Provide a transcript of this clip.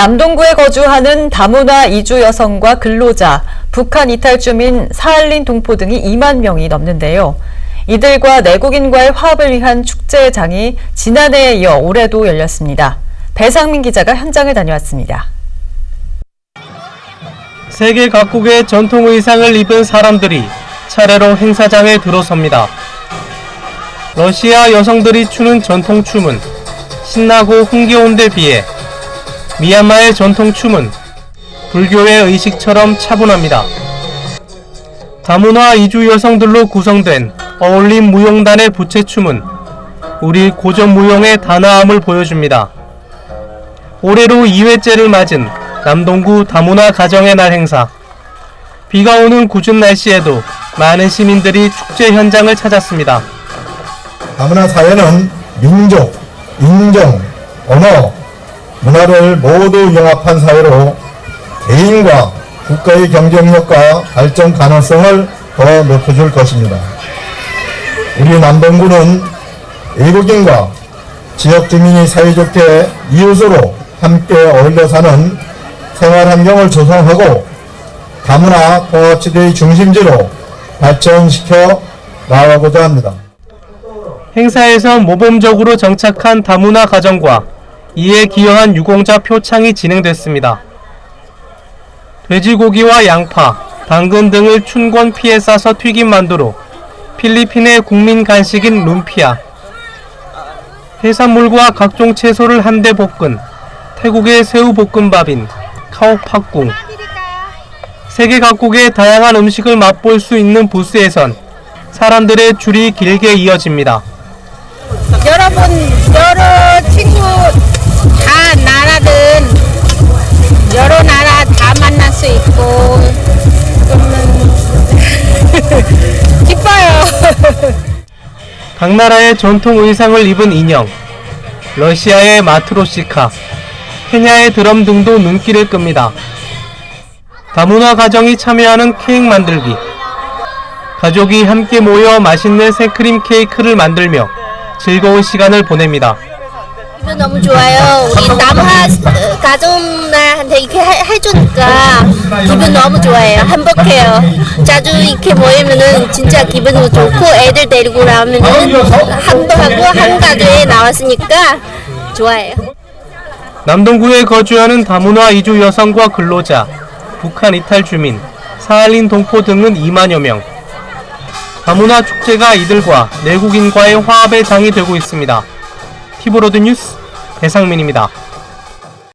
남동구에 거주하는 다문화 이주 여성과 근로자, 북한 이탈 주민 사할린 동포 등이 2만 명이 넘는데요. 이들과 내국인과의 화합을 위한 축제장이 지난해에 이어 올해도 열렸습니다. 배상민 기자가 현장을 다녀왔습니다. 세계 각국의 전통 의상을 입은 사람들이 차례로 행사장에 들어섭니다. 러시아 여성들이 추는 전통 춤은 신나고 흥겨운 데 비해 미얀마의 전통 춤은 불교의 의식처럼 차분합니다. 다문화 이주 여성들로 구성된 어울림 무용단의 부채춤은 우리 고전 무용의 단아함을 보여줍니다. 올해로 2회째를 맞은 남동구 다문화 가정의 날 행사. 비가 오는 궂은 날씨에도 많은 시민들이 축제 현장을 찾았습니다. 다문화 사회는 민족, 인종, 언어, 문화를 모두 영합한 사회로 개인과 국가의 경쟁력과 발전 가능성을 더 높여줄 것입니다. 우리 남동구는 외국인과 지역 주민이 사이좋게 이웃으로 함께 어울려 사는 생활 환경을 조성하고 다문화 통합시대의 중심지로 발전시켜 나가고자 합니다. 행사에서 모범적으로 정착한 다문화 가정과 이에 기여한 유공자 표창이 진행됐습니다. 돼지고기와 양파, 당근 등을 춘권 피에 싸서 튀긴 만두로 필리핀의 국민 간식인 룸피아, 해산물과 각종 채소를 한데 볶은 태국의 새우 볶음밥인 카오팍궁, 세계 각국의 다양한 음식을 맛볼 수 있는 부스에선 사람들의 줄이 길게 이어집니다. 여러분 여러 각 나라의 전통 의상을 입은 인형, 러시아의 마트로시카, 케냐의 드럼 등도 눈길을 끕니다. 다문화 가정이 참여하는 케이크 만들기. 가족이 함께 모여 맛있는 생크림 케이크를 만들며 즐거운 시간을 보냅니다. 너무 좋아요. 우리 남하 가족들한테 이렇게 해, 해주니까 기분 너무 좋아요. 행복해요. 자주 이렇게 모이면은 진짜 기분도 좋고 애들 데리고 나오면은 한도하고 한 가족에 나왔으니까 좋아요. 남동구에 거주하는 다문화 이주 여성과 근로자, 북한 이탈 주민, 사할린 동포 등은 2만여 명. 다문화 축제가 이들과 내국인과의 화합의 장이 되고 있습니다. 티브로드 뉴스 배상민입니다.